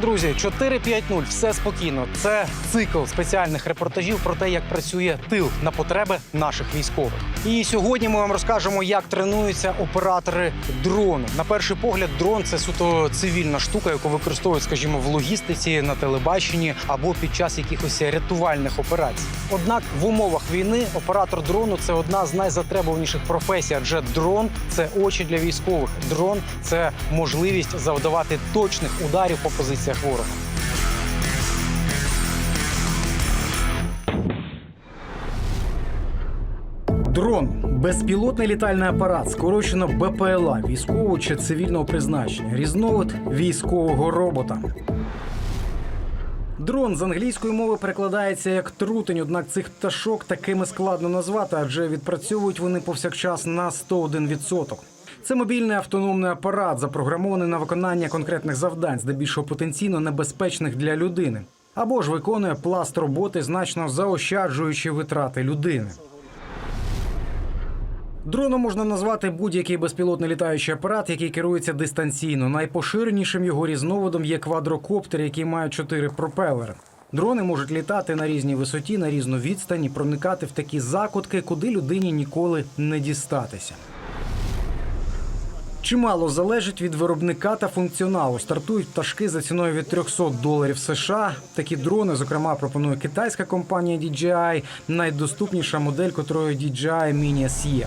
Друзі! 4.5.0. Все спокійно. Це цикл спеціальних репортажів про те, як працює тил на потреби наших військових. І сьогодні ми вам розкажемо, як тренуються оператори дрону. На перший погляд, дрон це суто цивільна штука, яку використовують, скажімо, в логістиці на телебаченні або під час якихось рятувальних операцій. Однак в умовах війни оператор дрону це одна з найзатребуваніших професій, адже дрон це очі для військових. Дрон це можливість завдавати точних ударів по позиціях ворога. Дрон безпілотний літальний апарат, скорочено БПЛА, військового чи цивільного призначення, різновид військового робота. Дрон з англійської мови перекладається як трутень, однак цих пташок такими складно назвати, адже відпрацьовують вони повсякчас на 101%. Це мобільний автономний апарат, запрограмований на виконання конкретних завдань, здебільшого потенційно небезпечних для людини, або ж виконує пласт роботи, значно заощаджуючи витрати людини. Дроном можна назвати будь-який безпілотний літаючий апарат, який керується дистанційно. Найпоширенішим його різновидом є квадрокоптер, який має чотири пропелери. Дрони можуть літати на різній висоті, на різну відстань і проникати в такі закутки, куди людині ніколи не дістатися. Чимало залежить від виробника та функціоналу. Стартують пташки за ціною від 300 доларів США. Такі дрони, зокрема, пропонує китайська компанія DJI, найдоступніша модель, котрої DJI Mini SE.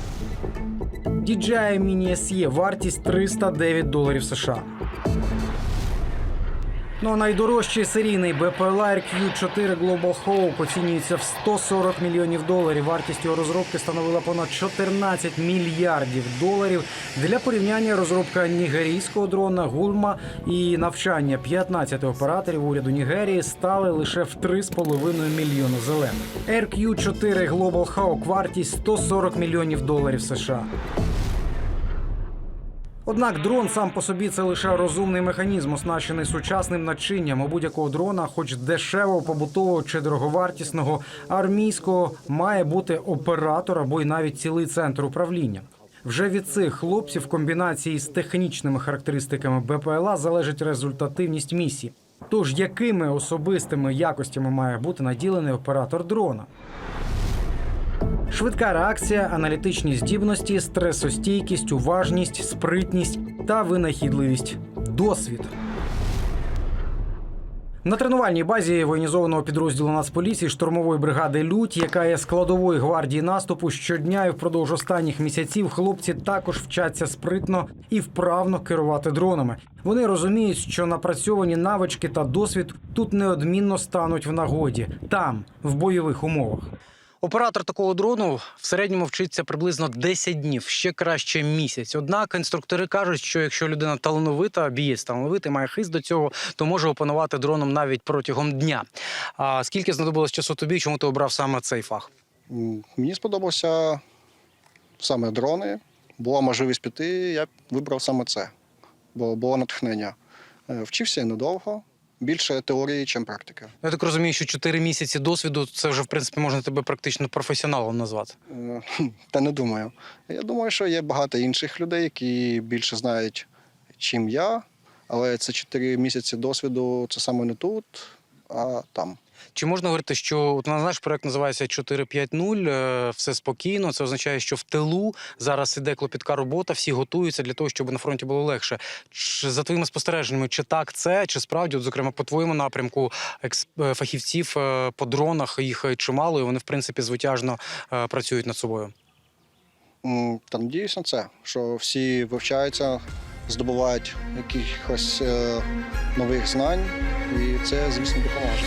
DJI Mini SE – вартість 309 доларів США. Ну найдорожчий серійний BPLA RQ-4 Global Hawk оцінюється в 140 мільйонів доларів. Вартість його розробки становила понад 14 мільярдів доларів. Для порівняння розробка нігерійського дрона Гульма і навчання 15 операторів уряду Нігерії стали лише в 3,5 мільйона зелених. RQ-4 Global Hawk вартість 140 мільйонів доларів США. Однак дрон сам по собі це лише розумний механізм, оснащений сучасним начинням. У будь-якого дрона, хоч дешевого, побутового чи дороговартісного армійського, має бути оператор або й навіть цілий центр управління. Вже від цих хлопців в комбінації з технічними характеристиками БПЛА залежить результативність місії. Тож якими особистими якостями має бути наділений оператор дрона? Швидка реакція, аналітичні здібності, стресостійкість, уважність, спритність та винахідливість. Досвід. На тренувальній базі воєнізованого підрозділу Нацполіції штурмової бригади Лють, яка є складовою гвардії наступу, щодня і впродовж останніх місяців хлопці також вчаться спритно і вправно керувати дронами. Вони розуміють, що напрацьовані навички та досвід тут неодмінно стануть в нагоді там, в бойових умовах. Оператор такого дрону в середньому вчиться приблизно 10 днів, ще краще місяць. Однак інструктори кажуть, що якщо людина талановита, бієць талановитий, має хист до цього, то може опанувати дроном навіть протягом дня. А скільки знадобилось часу тобі? Чому ти обрав саме цей фах? Мені сподобався саме дрони. Була можливість піти, я вибрав саме це, бо було натхнення. Е, Вчився недовго, більше теорії, чим практики. Я так розумію, що 4 місяці досвіду це вже в принципі можна тебе практично професіоналом назвати. Е, Та не думаю. Я думаю, що є багато інших людей, які більше знають, чим я, але це 4 місяці досвіду це саме не тут, а там. Чи можна говорити, що от наш проект називається 4.5.0, е, все спокійно. Це означає, що в тилу зараз іде клопітка робота, всі готуються для того, щоб на фронті було легше. Чи за твоїми спостереженнями, чи так це, чи справді, от, зокрема, по твоєму напрямку е, фахівців е, по дронах їх чимало, і вони в принципі звитяжно працюють над собою. М, Та надіюсь на це, що всі вивчаються, здобувають якихось нових знань, і це, звісно, допоможе.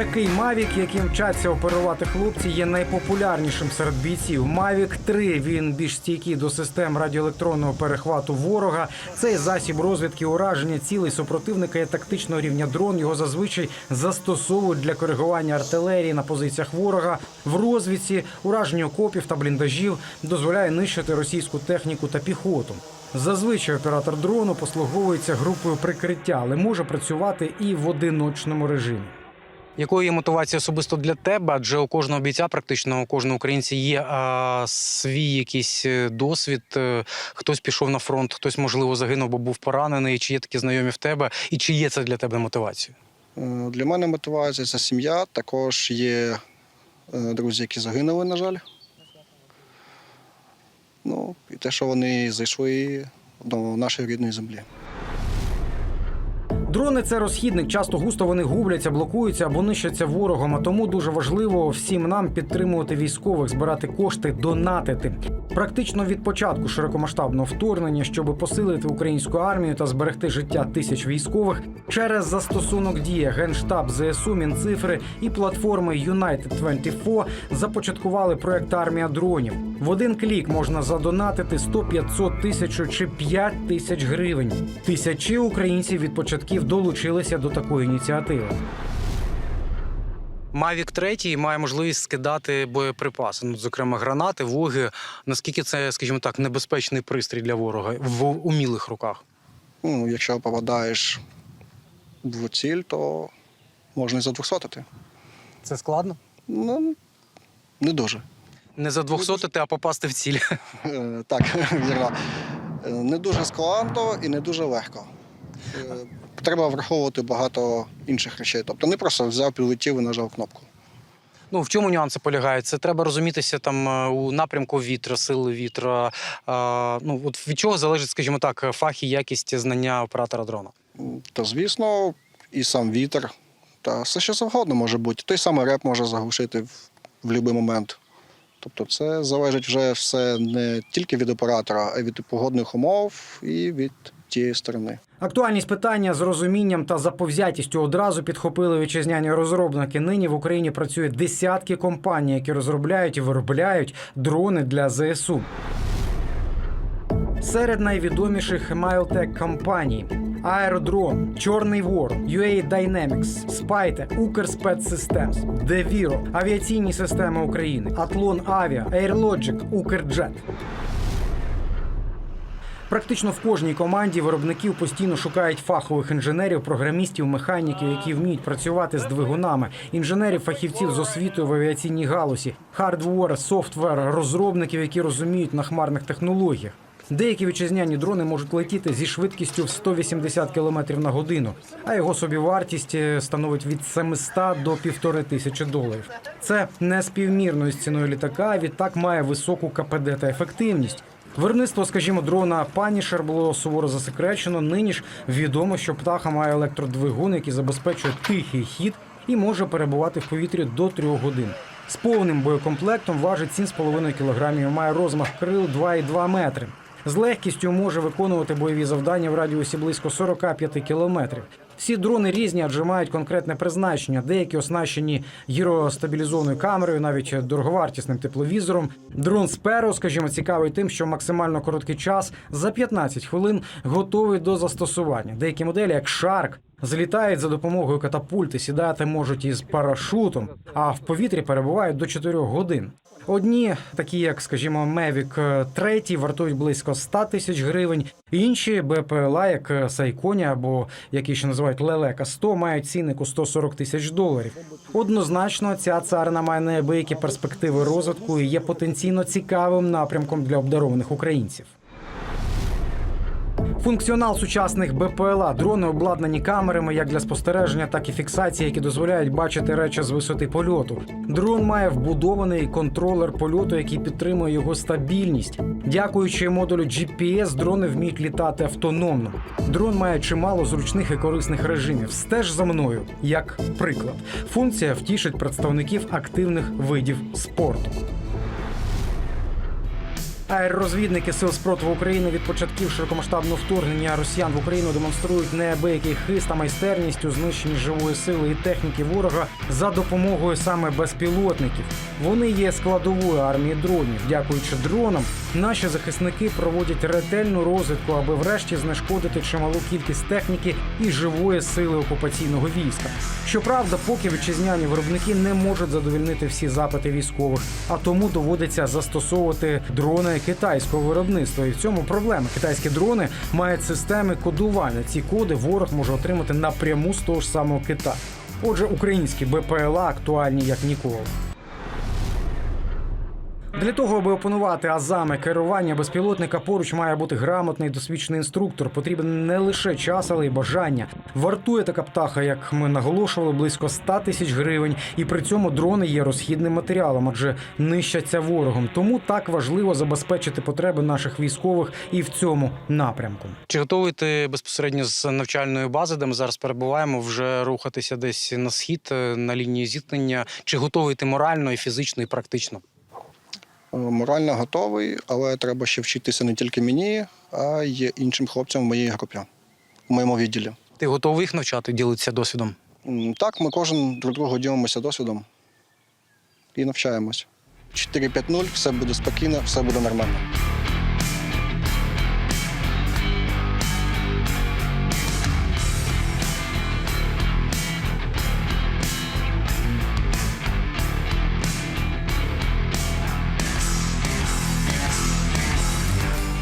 Такий Mavic, яким вчаться оперувати хлопці, є найпопулярнішим серед бійців. Mavic 3 він більш стійкий до систем радіоелектронного перехвату ворога. Цей засіб розвідки ураження цілей супротивника є тактичного рівня дрон. Його зазвичай застосовують для коригування артилерії на позиціях ворога в розвідці, ураження окопів та бліндажів, дозволяє нищити російську техніку та піхоту. Зазвичай оператор дрону послуговується групою прикриття, але може працювати і в одиночному режимі. Якою є мотивація особисто для тебе? Адже у кожного бійця, практично у кожного українця є а, свій якийсь е, досвід. Е, Хтось пішов на фронт, хтось, можливо, загинув, бо був поранений. Чи є такі знайомі в тебе, і чи є це для тебе мотивацією? Е, Для мене мотивація це сім'я. Також є друзі, які загинули, на жаль. Ну, і те, що вони зайшли до нашої рідної землі. Дрони це розхідник. Часто густо вони губляться, блокуються або нищаться ворогом. А тому дуже важливо всім нам підтримувати військових, збирати кошти, донатити. Практично від початку широкомасштабного вторгнення, щоб посилити українську армію та зберегти життя тисяч військових, через застосунок дія Генштаб ЗСУ, Мінцифри і платформи United 24 започаткували проект Армія дронів. В один клік можна задонатити 100, 500, тисячу чи 5 тисяч гривень. Тисячі українців від початків долучилися до такої ініціативи. Мавік 3 має можливість скидати боєприпаси, ну, зокрема гранати, воги. Наскільки це, скажімо так, небезпечний пристрій для ворога в умілих руках? Ну, якщо попадаєш в ціль, то можна і задвохсотити. Це складно? Ну, не дуже. Не задвохсотити, а попасти в ціль. Е, Так, вірно. Е, Не дуже складно і не дуже легко. Треба враховувати багато інших речей. Тобто не просто взяв, підлетів і нажав кнопку. Ну в чому нюанси полягають? Це треба розумітися там е, у напрямку вітра, сили вітра. е, Ну от від чого залежить, скажімо так, фах і якість знання оператора дрона? То, звісно, і сам вітер, та все що завгодно може бути. Той самий реп може заглушити в, в будь-який момент. Тобто це залежить вже все не тільки від оператора, а й від погодних умов і від тієї сторони. Актуальність питання з розумінням та заповзятістю одразу підхопили вітчизняні розробники. Нині в Україні працює десятки компаній, які розробляють і виробляють дрони для ЗСУ. Серед найвідоміших Майлтек компаній Аеродрон, Чорний Вор, UA Dynamics, Спайте, Укрспецсистемс, Девіро, Авіаційні системи України, Атлон Авіа, Airlogic, Укрджет. Практично в кожній команді виробників постійно шукають фахових інженерів, програмістів, механіків, які вміють працювати з двигунами, інженерів, фахівців з освітою в авіаційній галузі, хардвер, софтвер, розробників, які розуміють на хмарних технологіях. Деякі вітчизняні дрони можуть летіти зі швидкістю в 180 км на годину, а його собівартість е, становить від 700 до 1500 тисячі доларів. Це не співмірно із ціною літака, а відтак має високу КПД та ефективність. Виробництво, скажімо, дрона Панішер було суворо засекречено. Нині ж відомо, що птаха має електродвигун, який забезпечує тихий хід і може перебувати в повітрі до трьох годин. З повним боєкомплектом важить 7,5 кг і має розмах крил 2,2 метри. З легкістю може виконувати бойові завдання в радіусі близько 45 кілометрів. Всі дрони різні, адже мають конкретне призначення. Деякі оснащені гіростабілізованою камерою, навіть дороговартісним тепловізором. Дрон Sparrow, скажімо, цікавий тим, що максимально короткий час за 15 хвилин готовий до застосування. Деякі моделі, як Shark, злітають за допомогою катапульти, сідати можуть із парашутом, а в повітрі перебувають до 4 годин. Одні, такі як, скажімо, Mavic 3, вартують близько 100 тисяч гривень. Інші БПЛА, як Сайконі або які ще називають Лелека 100, мають цінник у 140 тисяч доларів. Однозначно, ця царина має неабиякі перспективи розвитку і є потенційно цікавим напрямком для обдарованих українців. Функціонал сучасних БПЛА дрони обладнані камерами як для спостереження, так і фіксації, які дозволяють бачити речі з висоти польоту. Дрон має вбудований контролер польоту, який підтримує його стабільність. Дякуючи модулю GPS, дрони вміють літати автономно. Дрон має чимало зручних і корисних режимів. Стеж за мною, як приклад. Функція втішить представників активних видів спорту. Аеророзвідники сил спротиву України від початків широкомасштабного вторгнення росіян в Україну демонструють неабиякий хист та майстерність у знищенні живої сили і техніки ворога за допомогою саме безпілотників. Вони є складовою армії дронів. Дякуючи дронам, наші захисники проводять ретельну розвідку, аби врешті знешкодити чималу кількість техніки і живої сили окупаційного війська. Щоправда, поки вітчизняні виробники не можуть задовільнити всі запити військових, а тому доводиться застосовувати дрони китайського виробництва. І в цьому проблема. Китайські дрони мають системи кодування. Ці коди ворог може отримати напряму з того ж самого Китаю. Отже, українські БПЛА актуальні як ніколи. Для того, аби опанувати азами керування безпілотника, поруч має бути грамотний досвідчений інструктор. Потрібен не лише час, але й бажання. Вартує така птаха, як ми наголошували, близько 100 тисяч гривень, і при цьому дрони є розхідним матеріалом, адже нищаться ворогом. Тому так важливо забезпечити потреби наших військових і в цьому напрямку. Чи готуєте безпосередньо з навчальної бази, де ми зараз перебуваємо, вже рухатися десь на схід е, на лінії зіткнення? Чи готуєте морально і фізично, і практично? Е, Морально готовий, але треба ще вчитися не тільки мені, а й іншим хлопцям в моїй групі, в моєму відділі. Ти готовий їх навчати, ділитися досвідом? Так, ми кожен друг другу ділимося досвідом і навчаємось. 4-5-0, все буде спокійно, все буде нормально.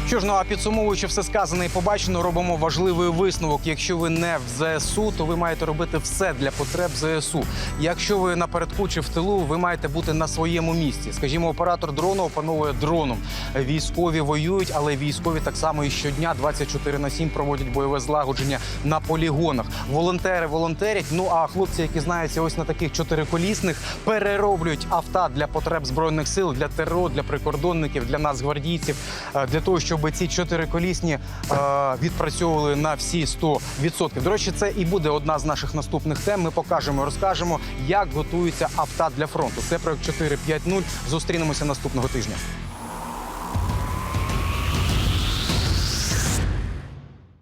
Що ж, ну а підсумовуючи все сказане і побачено, робимо важливий висновок. Якщо ви не в ЗСУ, то ви маєте робити все для потреб ЗСУ. Якщо ви напередку чи в тилу, ви маєте бути на своєму місці. Скажімо, оператор дрону опановує дроном. Військові воюють, але військові так само і щодня 24 на 7 проводять бойове злагодження на полігонах. Волонтери волонтерять. Ну а хлопці, які знаються ось на таких чотириколісних, перероблюють авто для потреб збройних сил, для ТРО, для прикордонників, для нацгвардійців, е, для того, щоб ці чотириколісні е, відпрацьовували на всі 100%. До речі, це і буде одна з наших наступних тем. Ми покажемо, розкажемо, як готуються авто для фронту. Це проект 4.5.0. Зустрінемося наступного тижня.